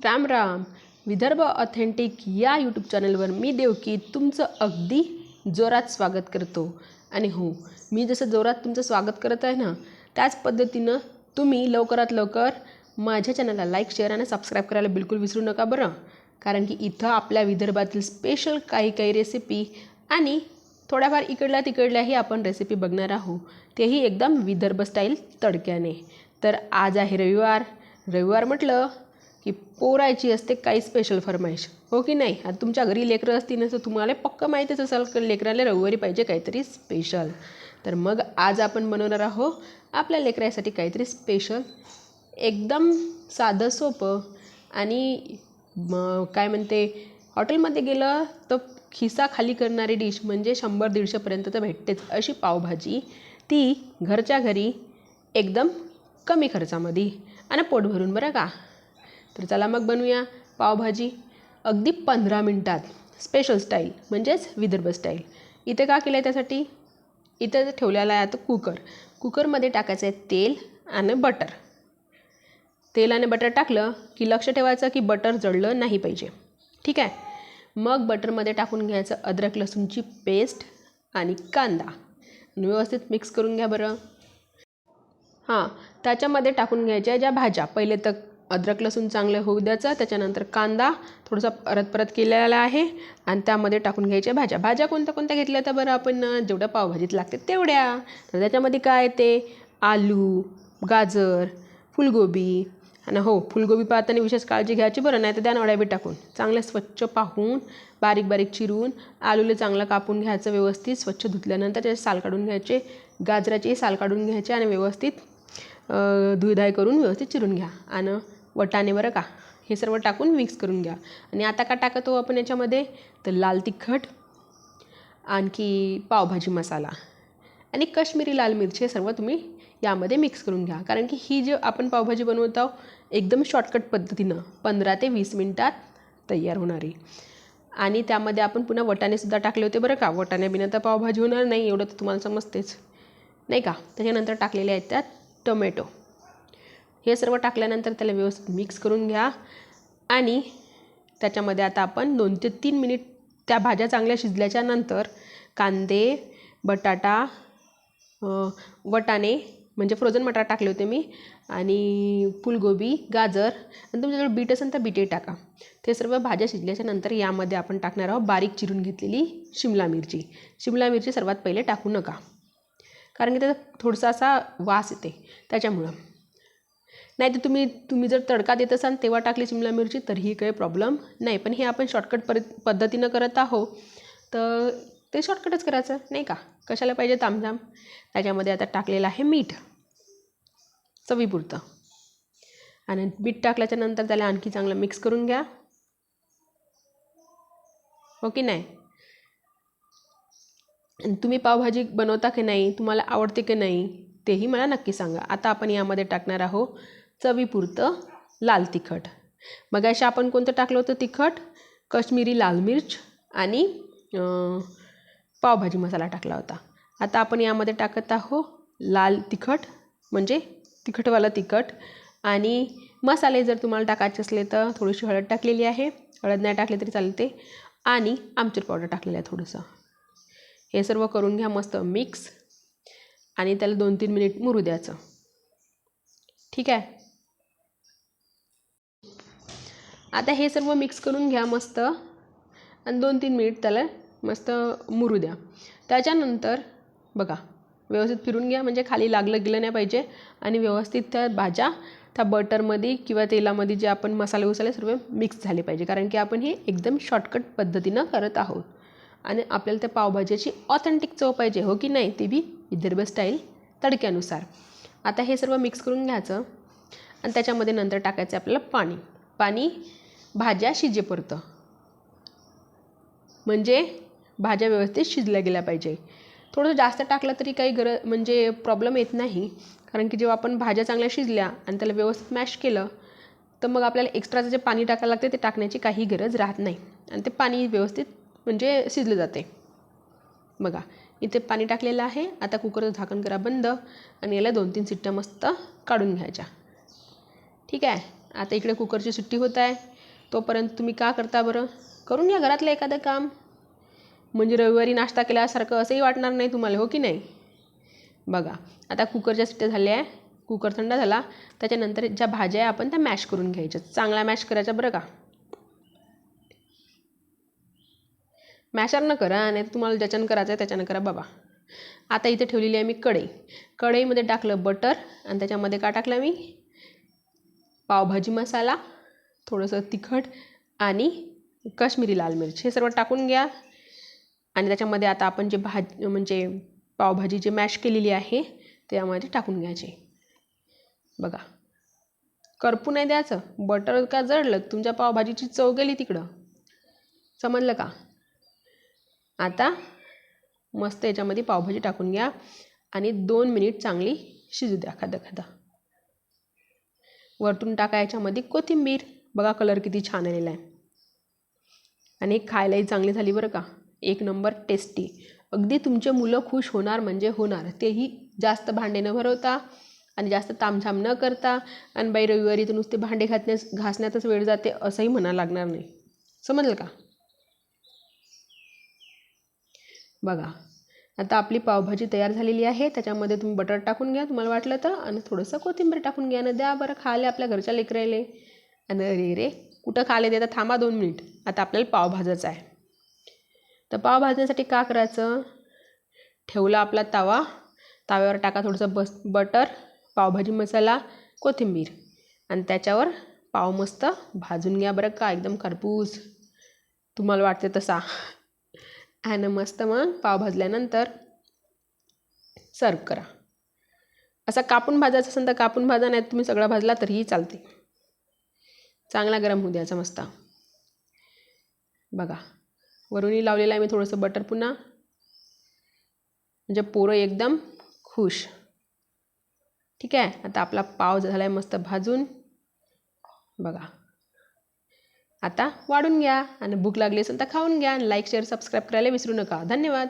Ram Ram. Vidarbha authentic या YouTube चॅनलवर मी देवकी तुमचं अगदी जोरात स्वागत करतो. आणि हो मी जसं जोरात तुमचं स्वागत करत आहे ना त्याच पद्धतीनं तुम्ही लवकरात लवकर माझ्या चॅनलला लाईक शेअर आणि सबस्क्राईब करायला बिलकुल विसरू नका बरं. कारण की इथं आपल्या विदर्भातील स्पेशल काही काही रेसिपी आणि थोड्याफार इकडल्या तिकडल्याही आपण रेसिपी बघणार आहोत. तेही एकदम विदर्भ स्टाईल तडक्याने. तर आज आहे रविवार. रविवार म्हटलं की पोरायची असते काही स्पेशल फरमाईश हो की नाही? आता तुमच्या घरी लेकरं असतील ना तर तुम्हाला पक्क माहितीच असेल की लेकराला रविवारी पाहिजे काहीतरी स्पेशल तर मग आज आपण बनवणार आहोत आपल्या लेकरासाठी काहीतरी स्पेशल एकदम साधं सोपं आणि काय म्हणते हॉटेलमध्ये गेलं तर खिसा खाली करणारी डिश म्हणजे शंभर दीडशेपर्यंत तर भेटतेच. अशी पावभाजी ती घरच्या घरी एकदम कमी खर्चामध्ये आणि पोट भरून बरं का? तर चला मग बनवूया पावभाजी. अगदी पंधरा मिनटात. स्पेशल स्टाईल म्हणजेच विदर्भ स्टाईल इथे का केलं आहे त्यासाठी? इथं ठेवलेला आहे आता कुकर कुकरमध्ये टाकायचं आहे तेल आणि बटर तेल आणि बटर टाकलं की लक्ष ठेवायचं की बटर जळलं नाही पाहिजे. ठीक आहे? मग बटरमध्ये टाकून घ्यायचं अद्रक लसूणची पेस्ट आणि कांदा. व्यवस्थित मिक्स करून घ्या बरं. हां त्याच्यामध्ये टाकून घ्यायच्या ज्या भाज्या. पहिले तर अद्रक लसूण चांगलं होऊ द्यायचं त्याच्यानंतर कांदा थोडासा परत परत केलेला आहे आणि त्यामध्ये टाकून घ्यायच्या भाज्या. भाज्या कोणत्या कोणत्या घेतल्या तर बरं आपण जेवढ्या पावभाजीत लागते तेवढ्या. तर त्याच्यामध्ये काय ते? आलू गाजर फुलगोबी. आणि हो फुलगोबी पाहताना विशेष काळजी घ्यायची बरं नाही तर त्या नवड्या बी टाकून. चांगलं स्वच्छ पाहून बारीक बारीक चिरून आलूला चांगलं कापून घ्यायचं व्यवस्थित स्वच्छ धुतल्यानंतर त्याचे साल काढून घ्यायचे गाजराचे साल काढून घ्यायचे आणि व्यवस्थित धुईधाय करून व्यवस्थित चिरून घ्या. आणि वटाणे बरं का? हे सर्व टाकून मिक्स करून घ्या. आणि आता का टाकतो आपण याच्यामध्ये? तर लाल तिखट आणखी पावभाजी मसाला आणि कश्मीरी लाल मिरची सर्व तुम्ही यामध्ये मिक्स करून घ्या. कारण की ही जी आपण पावभाजी बनवत आहोत एकदम शॉर्टकट पद्धतीनं पंधरा ते वीस मिनटात तयार होणारी. आणि त्यामध्ये आपण पुन्हा वटाणेसुद्धा टाकले होते बरं का? वटाणे बिना तर पावभाजी होणार नाही एवढं तर तुम्हाला समजतेच. नाही का? त्याच्यानंतर टाकलेले आहेत त्यात टोमॅटो हे सर्व टाकल्यानंतर त्याला व्यवस्थित मिक्स करून घ्या. आणि त्याच्यामध्ये आता आपण दोन ते तीन मिनिट त्या भाज्या चांगल्या शिजल्याच्या नंतर कांदे बटाटा वटाणे म्हणजे फ्रोझन मटार टाकले होते मी आणि फुलगोबी गाजर आणि तुमच्याजवळ बीट असेल तर बीटही टाका. ते सर्व भाज्या शिजल्याच्या नंतर यामध्ये आपण टाकणार आहोत बारीक चिरून घेतलेली शिमला मिरची. शिमला मिरची सर्वात पहिले टाकू नका. कारण की त्याचा थोडासा असा वास येते. त्याच्यामुळं. नाही तर तुम्ही तुम्ही जर तडका देत असाल तेव्हा टाकली शिमला मिरची तरीही काही प्रॉब्लेम नाही. पण हे आपण शॉर्टकट पर पद्धतीनं करत आहो तर ते शॉर्टकटच करायचं नाही का? कशाला पाहिजे तामझाम? त्याच्यामध्ये आता टाकलेलं आहे मीठ. चवीपुरतं. आणि मीठ टाकल्याच्या नंतर त्याला आणखी चांगलं मिक्स करून घ्या. हो की नाही? आणि तुम्ही पावभाजी बनवता की नाही तुम्हाला आवडते की नाही तेही मला नक्की सांगा. आता आपण यामध्ये टाकणार आहोत चवीपुरतं लाल तिखट. मग अशा आपण कोणतं टाकलं होतं तिखट? कश्मीरी लाल मिर्च आणि पावभाजी मसाला टाकला होता. आता आपण यामध्ये टाकत आहो लाल तिखट म्हणजे तिखटवालं तिखट. आणि मसाले जर तुम्हाला टाकायचे असले तर थोडीशी हळद टाकलेली आहे. हळद नाही टाकली तरी चालते. आणि आमचूर पावडर टाकलेलं आहे थोडंसं. हे सर्व करून घ्या मस्त मिक्स. आणि त्याला दोन तीन मिनिट मुरू द्यायचं. ठीक आहे? आता हे सर्व मिक्स करून घ्या मस्त. आणि दोन तीन मिनिट त्याला मस्त मुरू द्या. त्याच्यानंतर बघा व्यवस्थित फिरून घ्या. म्हणजे खाली लागलं गेलं नाही पाहिजे. आणि व्यवस्थित त्या भाज्या त्या बटरमध्ये किंवा तेलामध्ये जे आपण मसाले उसाले सर्व मिक्स झाले पाहिजे. कारण की आपण हे एकदम शॉर्टकट पद्धतीनं करत आहोत. आणि आपल्याला त्या पावभाज्याची ऑथेंटिक चव पाहिजे हो की नाही? ते बी विदर्भ स्टाईल तडक्यानुसार. आता हे सर्व मिक्स करून घ्यायचं. आणि त्याच्यामध्ये नंतर टाकायचं आपल्याला पाणी. पाणी भाज्या शिजेपर्यंत म्हणजे भाज्या व्यवस्थित शिजल्या गेल्या पाहिजे. थोडंसं जास्त टाकलं तरी काही गरज म्हणजे प्रॉब्लेम येत नाही. कारण की जेव्हा आपण भाज्या चांगल्या शिजल्या आणि त्याला व्यवस्थित मॅश केलं तर मग आपल्याला एक्स्ट्राचं जे पाणी टाकायला लागते ते टाकण्याची काही गरज राहत नाही. आणि ते पाणी व्यवस्थित म्हणजे शिजलं जाते. बघा इथे पाणी टाकलेलं आहे. आता कुकरचं झाकण करा बंद आणि याला दोन तीन सिट्ट्या मस्त काढून घ्यायच्या. ठीक आहे? आता इकडे कुकरची सुट्टी होत आहे. तोपर्यंत तुम्ही का करता बरं? करून घ्या घरातलं एखादं काम. म्हणजे रविवारी नाश्ता केल्यासारखं असंही वाटणार नाही तुम्हाला हो की नाही? बघा आता कुकरच्या सुट्ट्या झाल्या आहे कुकर थंड झाला त्याच्यानंतर ज्या भाज्या आहे आपण त्या मॅश करून घ्यायच्या. चांगला मॅश करायचा बरं का? मॅशरनं करा नाही तुम्हाला ज्याच्यानं करायचं आहे त्याच्यानं करा बाबा. आता इथे ठेवलेली आहे मी कढई. कढईमध्ये टाकलं बटर आणि त्याच्यामध्ये का टाकलं मी? पावभाजी मसाला. थोडंसं तिखट आणि काश्मिरी लाल मिरची हे सर्व टाकून घ्या. आणि त्याच्यामध्ये आता आपण जे भाज म्हणजे पावभाजी जे मॅश केलेली आहे त्यामध्ये टाकून घ्यायचे. बघा. करपू नाही द्यायचं. बटर का जळलं तुमच्या पावभाजीची चव गेली तिकडं. समजलं का? आता मस्त याच्यामध्ये पावभाजी टाकून घ्या आणि दोन मिनिट चांगली शिजू द्या खादा खादा वरतून टाका याच्यामध्ये कोथिंबीर. बघा कलर किती छान आलेला आहे. आणि खायलाही चांगली झाली बरं का. एक नंबर टेस्टी. अगदी तुमचे मुलं खुश होणार म्हणजे होणार. तेही जास्त भांडे न भरवता आणि जास्त तामझाम न करता आणि बाई रविवारी तर नुसते भांडे घातण्यास घासण्यातच वेळ जाते असंही म्हणा लागणार नाही. समजलं का? बघा. आता आपली पावभाजी तयार झालेली आहे. त्याच्यामध्ये तुम्ही बटर टाकून घ्या. तुम्हाला वाटलं तर. आणि थोडंसं कोथिंबीर टाकून घ्या. ना द्या बरं खाले आपल्या घरच्या लेकरायले. आणि अरे रे कुठं खाले देता थांबा दोन मिनिट. आता आपल्याला पाव भाजायचा आहे. तर पाव भाजण्यासाठी का करायचं? ठेवला आपला तवा. तव्यावर टाका थोडंसं बस बटर पावभाजी मसाला कोथिंबीर. आणि त्याच्यावर पाव मस्त भाजून घ्या बरं का एकदम खरपूस. तुम्हाला वाटते तसा. आणि मस्त मग पाव भाजल्यानंतर सर्व करा. असा कापून भाजायचा असेल तर कापून भाजा नाही तुम्ही सगळा भाजला तरीही चालते चांगला गरम होऊ द्यायचा मस्त. बघा वरूनही लावलेलं आहे मी थोडंसं बटर पुन्हा. म्हणजे पोरं एकदम खुश. ठीक आहे आता आपला पाव झाला आहे मस्त भाजून. बघा. आता वाढून घ्या आणि भूक लागली असेल तर खाऊन घ्या आणि लाईक शेअर सबस्क्राईब करायला विसरू नका. धन्यवाद.